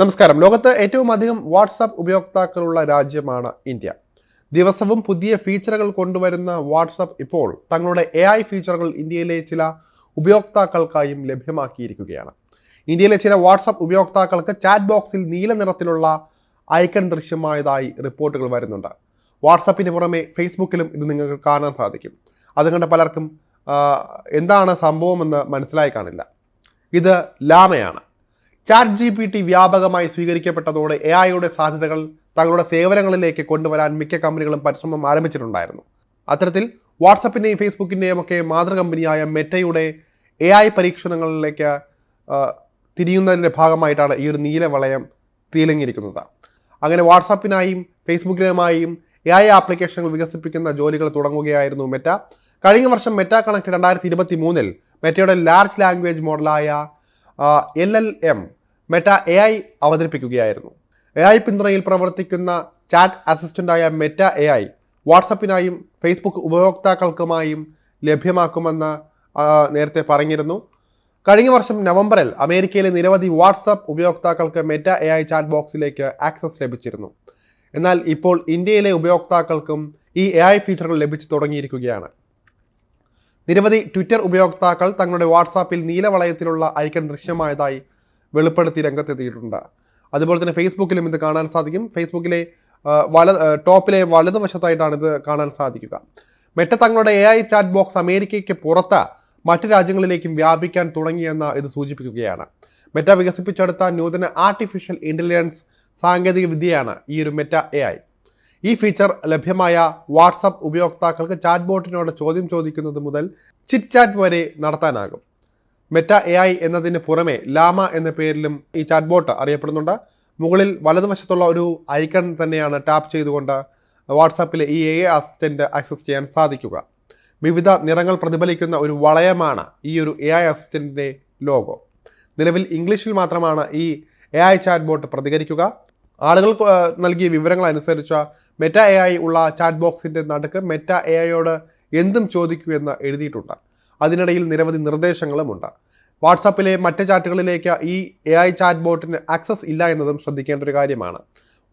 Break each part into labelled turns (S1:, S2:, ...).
S1: നമസ്കാരം. ലോകത്ത് ഏറ്റവും അധികം വാട്സാപ്പ് ഉപയോക്താക്കളുള്ള രാജ്യമാണ് ഇന്ത്യ. ദിവസവും പുതിയ ഫീച്ചറുകൾ കൊണ്ടുവരുന്ന വാട്സാപ്പ് ഇപ്പോൾ തങ്ങളുടെ എ ഐ ഫീച്ചറുകൾ ഇന്ത്യയിലെ ചില ഉപയോക്താക്കൾക്കായും ലഭ്യമാക്കിയിരിക്കുകയാണ്. ഇന്ത്യയിലെ ചില വാട്സാപ്പ് ഉപയോക്താക്കൾക്ക് ചാറ്റ് ബോക്സിൽ നീല നിറത്തിലുള്ള ഐക്കൺ ദൃശ്യമായതായി റിപ്പോർട്ടുകൾ വരുന്നുണ്ട്. വാട്സാപ്പിന് പുറമെ ഫേസ്ബുക്കിലും ഇത് നിങ്ങൾക്ക് കാണാൻ സാധിക്കും. അതുകൊണ്ട് പലർക്കും എന്താണ് സംഭവമെന്ന് മനസ്സിലായി കാണില്ല. ഇത് ലാമയാണ്. ചാറ്റ് ജി പി ടി വ്യാപകമായി സ്വീകരിക്കപ്പെട്ടതോടെ എ ഐയുടെ സാധ്യതകൾ തങ്ങളുടെ സേവനങ്ങളിലേക്ക് കൊണ്ടുവരാൻ മിക്ക കമ്പനികളും പരിശ്രമം ആരംഭിച്ചിട്ടുണ്ടായിരുന്നു. അത്തരത്തിൽ വാട്സപ്പിന്റെയും ഫേസ്ബുക്കിന്റെയും ഒക്കെ മാതൃകമ്പനിയായ മെറ്റയുടെ എ ഐ പരീക്ഷണങ്ങളിലേക്ക് തിരിയുന്നതിന്റെ ഭാഗമായിട്ടാണ് ഈ ഒരു നീലവളയം വളയം തിളങ്ങിയിരിക്കുന്നത് അങ്ങനെ വാട്സാപ്പിനായും ഫേസ്ബുക്കിനുമായും എ ഐ ആപ്ലിക്കേഷനുകൾ വികസിപ്പിക്കുന്ന ജോലികൾ തുടങ്ങുകയായിരുന്നു മെറ്റ. കഴിഞ്ഞ വർഷം മെറ്റ കണക്ട് രണ്ടായിരത്തി ഇരുപത്തി മൂന്നിൽ മെറ്റയുടെ large language മോഡലായ L L M Meta A I അവതരിപ്പിക്കുകയായിരുന്നു. A I പിന്തുണയിൽ പ്രവർത്തിക്കുന്ന ചാറ്റ് അസിസ്റ്റന്റായ മെറ്റ എ ഐ വാട്സപ്പിനായും ഫേസ്ബുക്ക് ഉപയോക്താക്കൾക്കുമായും ലഭ്യമാക്കുമെന്ന് നേരത്തെ പറഞ്ഞിരുന്നു. കഴിഞ്ഞ വർഷം നവംബറിൽ അമേരിക്കയിലെ നിരവധി വാട്സപ്പ് ഉപയോക്താക്കൾക്ക് മെറ്റ എ ഐ ചാറ്റ് ബോക്സിലേക്ക് ആക്സസ് ലഭിച്ചിരുന്നു. എന്നാൽ ഇപ്പോൾ ഇന്ത്യയിലെ ഉപയോക്താക്കൾക്കും ഈ എ ഐ ഫീച്ചറുകൾ ലഭിച്ചു തുടങ്ങിയിരിക്കുകയാണ്. നിരവധി ട്വിറ്റർ ഉപയോക്താക്കൾ തങ്ങളുടെ വാട്സാപ്പിൽ നീലവളയത്തിലുള്ള ഐക്കൺ ദൃശ്യമായതായി വെളിപ്പെടുത്തി രംഗത്തെത്തിയിട്ടുണ്ട്. അതുപോലെ തന്നെ ഫേസ്ബുക്കിലും ഇത് കാണാൻ സാധിക്കും. ഫേസ്ബുക്കിലെ വല ടോപ്പിലെ വലതുവശത്തായിട്ടാണ് ഇത് കാണാൻ സാധിക്കുക. മെറ്റ തങ്ങളുടെ എ ഐ ചാറ്റ് ബോക്സ് അമേരിക്കയ്ക്ക് പുറത്ത് മറ്റ് രാജ്യങ്ങളിലേക്കും വ്യാപിക്കാൻ തുടങ്ങിയെന്ന് ഇത് സൂചിപ്പിക്കുകയാണ്. മെറ്റ വികസിപ്പിച്ചെടുത്ത നൂതന ആർട്ടിഫിഷ്യൽ ഇന്റലിജൻസ് സാങ്കേതിക വിദ്യയാണ് ഈ ഒരു മെറ്റ എ ഐ. ഈ ഫീച്ചർ ലഭ്യമായ വാട്സപ്പ് ഉപയോക്താക്കൾക്ക് ചാറ്റ് ബോട്ടിനോട് ചോദ്യം ചോദിക്കുന്നത് മുതൽ ചിറ്റ് ചാറ്റ് വരെ നടത്താനാകും. മെറ്റ എ ഐ എന്നതിന് പുറമെ ലാമ എന്ന പേരിലും ഈ ചാറ്റ് ബോട്ട് അറിയപ്പെടുന്നുണ്ട്. മുകളിൽ വലതുവശത്തുള്ള ഒരു ഐക്കൺ തന്നെയാണ് ടാപ്പ് ചെയ്തുകൊണ്ട് വാട്സാപ്പിലെ ഈ എ അസിസ്റ്റന്റ് ആക്സസ് ചെയ്യാൻ സാധിക്കുക. വിവിധ നിറങ്ങൾ പ്രതിഫലിക്കുന്ന ഒരു വളയമാണ് ഈ ഒരു എ ഐ അസിസ്റ്റന്റിന്റെ ലോഗോ. നിലവിൽ ഇംഗ്ലീഷിൽ മാത്രമാണ് ഈ എ ഐ ചാറ്റ് ബോട്ട് പ്രതികരിക്കുക. ആളുകൾ നൽകിയ വിവരങ്ങൾ അനുസരിച്ച് മെറ്റ എ ഐ ഉള്ള ചാറ്റ് ബോക്സിന്റെ നടുക്ക് മെറ്റ എ ഐയോട് എന്തും ചോദിക്കൂ എന്ന് എഴുതിയിട്ടുണ്ട്. അതിനിടയിൽ നിരവധി നിർദ്ദേശങ്ങളുമുണ്ട്. വാട്സാപ്പിലെ മറ്റ് ചാറ്റുകളിലേക്ക് ഈ എ ഐ ചാറ്റ് ബോട്ടിന് ആക്സസ് ഇല്ല എന്നതും ശ്രദ്ധിക്കേണ്ട ഒരു കാര്യമാണ്.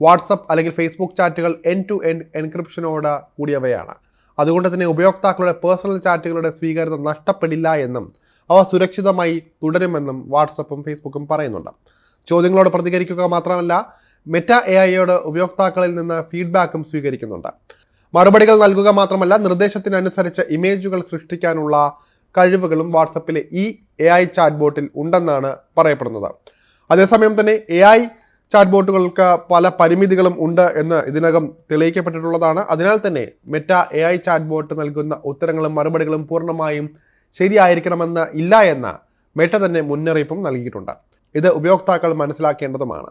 S1: വാട്സപ്പ് അല്ലെങ്കിൽ ഫേസ്ബുക്ക് ചാറ്റുകൾ എൻ ടു എൻ എൻക്രിപ്ഷനോട് കൂടിയവയാണ്. അതുകൊണ്ട് തന്നെ ഉപയോക്താക്കളുടെ പേഴ്സണൽ ചാറ്റുകളുടെ സ്വീകാര്യത നഷ്ടപ്പെടില്ല എന്നും അവ സുരക്ഷിതമായി തുടരുമെന്നും വാട്സപ്പും ഫേസ്ബുക്കും പറയുന്നുണ്ട്. ചോദ്യങ്ങളോട് പ്രതികരിക്കുക മാത്രമല്ല മെറ്റ എ ഐയോട് ഉപയോക്താക്കളിൽ നിന്ന് ഫീഡ്ബാക്കും സ്വീകരിക്കുന്നുണ്ട്. മറുപടികൾ നൽകുക മാത്രമല്ല നിർദ്ദേശത്തിനനുസരിച്ച് ഇമേജുകൾ സൃഷ്ടിക്കാനുള്ള കഴിവുകളും വാട്സപ്പിലെ ഈ എ ഐ ചാറ്റ് ബോട്ടിൽ ഉണ്ടെന്നാണ് പറയപ്പെടുന്നത്. അതേസമയം തന്നെ എ ഐ ചാറ്റ് ബോട്ടുകൾക്ക് പല പരിമിതികളും ഉണ്ട് എന്ന് ഇതിനകം തെളിയിക്കപ്പെട്ടിട്ടുള്ളതാണ്. അതിനാൽ തന്നെ Meta A I chat bot നൽകുന്ന ഉത്തരങ്ങളും മറുപടികളും പൂർണമായും ശരിയായിരിക്കണമെന്ന് ഇല്ല എന്ന മെറ്റ തന്നെ മുന്നറിയിപ്പും നൽകിയിട്ടുണ്ട്. ഇത് ഉപയോക്താക്കൾ മനസ്സിലാക്കേണ്ടതുമാണ്.